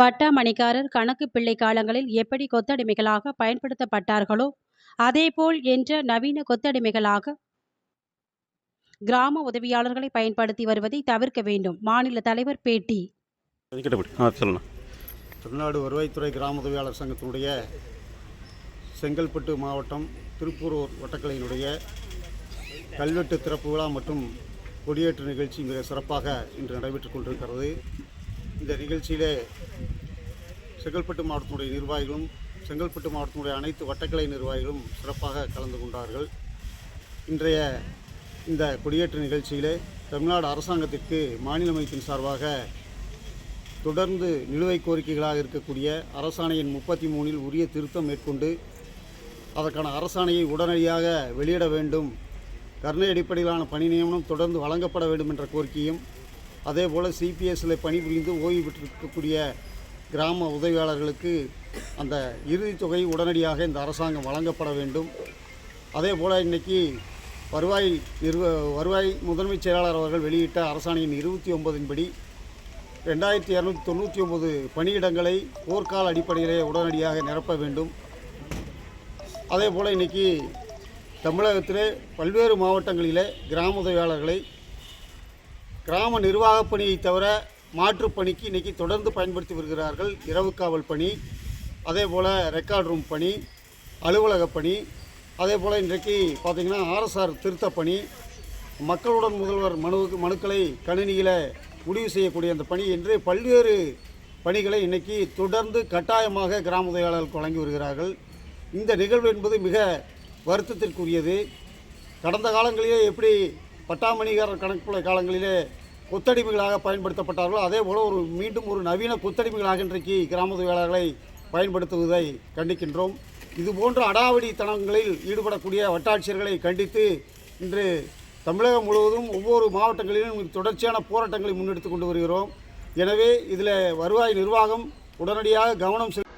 பட்டா மணிக்காரர் கணக்கு பிள்ளை காலங்களில் எப்படி கொத்தடிமைகளாக பயன்படுத்தப்பட்டார்களோ அதேபோல் என்ற நவீன கொத்தடிமைகளாக கிராம உதவியாளர்களை பயன்படுத்தி வருவதை தவிர்க்க வேண்டும். மாநில தலைவர் பேட்டி. தமிழ்நாடு வருவாய்த்துறை கிராம உதவியாளர் சங்கத்தினுடைய செங்கல்பட்டு மாவட்டம் திருப்பூரூர் வட்டக்கலையினுடைய கல்வெட்டு திறப்பு விழா மற்றும் கொடியேற்று நிகழ்ச்சி மிக சிறப்பாக இன்று நடைபெற்றுக் கொண்டிருக்கிறது. இந்த நிகழ்ச்சியிலே செங்கல்பட்டு மாவட்டத்தினுடைய நிர்வாகிகளும் செங்கல்பட்டு மாவட்டத்தினுடைய அனைத்து வட்டக்கலை நிர்வாகிகளும் சிறப்பாக கலந்து கொண்டார்கள். இன்றைய இந்த கொடியேற்ற நிகழ்ச்சியிலே தமிழ்நாடு அரசாங்கத்திற்கு மாநில அமைப்பின் சார்பாக தொடர்ந்து நிலுவைக் கோரிக்கைகளாக இருக்கக்கூடிய அரசாணையின் முப்பத்தி மூணில் உரிய திருத்தம் மேற்கொண்டு அதற்கான அரசாணையை உடனடியாக வெளியிட வேண்டும். கருணை அடிப்படையிலான பணி நியமனம் தொடர்ந்து வழங்கப்பட வேண்டும் என்ற கோரிக்கையும் அதே போல் சிபிஎஸ்சில் பணிபுரிந்து ஓய்வு பெற்றிருக்கக்கூடிய கிராம உதவியாளர்களுக்கு அந்த இறுதித் தொகை உடனடியாக இந்த அரசாங்கம் வழங்கப்பட வேண்டும். அதே போல் இன்னைக்கு வருவாய் நிர்வ வருவாய் முதன்மைச் செயலாளர் அவர்கள் வெளியிட்ட அரசாணையின் இருபத்தி ஒன்பதின்படி ரெண்டாயிரத்தி இரநூத்தி தொண்ணூற்றி ஒம்பது பணியிடங்களை போர்க்கால அடிப்படையிலே உடனடியாக நிரப்ப வேண்டும். அதே போல் இன்றைக்கி தமிழகத்திலே பல்வேறு மாவட்டங்களிலே கிராம உதவியாளர்களை கிராம நிர்வாகப் பணியை தவிர மாற்றுப் பணிக்கு இன்றைக்கி தொடர்ந்து பயன்படுத்தி வருகிறார்கள். இரவு காவல் பணி அதே போல் ரெக்கார்ட் ரூம் பணி அலுவலக பணி அதே போல் இன்றைக்கு பார்த்திங்கன்னா ஆர்எஸ்ஆர் திருத்த பணி. மக்களுடன் முதல்வர் மனுவுக்கு மனுக்களை கணினியில் முடிவு செய்யக்கூடிய அந்த பணி என்று பல்வேறு பணிகளை இன்னைக்கு தொடர்ந்து கட்டாயமாக கிராம உதவியாளர்களுக்கு வழங்கி வருகிறார்கள். இந்த நிகழ்வு என்பது மிக வருத்தத்திற்குரியது. கடந்த காலங்களிலே எப்படி பட்டாமணிகாரர் கணக்குள்ள காலங்களிலே கொத்தடிமைகளாக பயன்படுத்தப்பட்டார்களோ அதே போல் ஒரு மீண்டும் ஒரு நவீன கொத்தடிமைகளாக இன்றைக்கு கிராம தொழிலாளர்களை பயன்படுத்துவதை கண்டிக்கின்றோம். இது போன்ற அடாவடித்தனங்களில் ஈடுபடக்கூடிய வட்டாட்சியர்களை கண்டித்து இன்று தமிழகம் முழுவதும் ஒவ்வொரு மாவட்டங்களிலும் தொடர்ச்சியான போராட்டங்களை முன்னெடுத்து கொண்டு வருகிறோம். எனவே இதில் வருவாய் நிர்வாகம் உடனடியாக கவனம் செலுத்த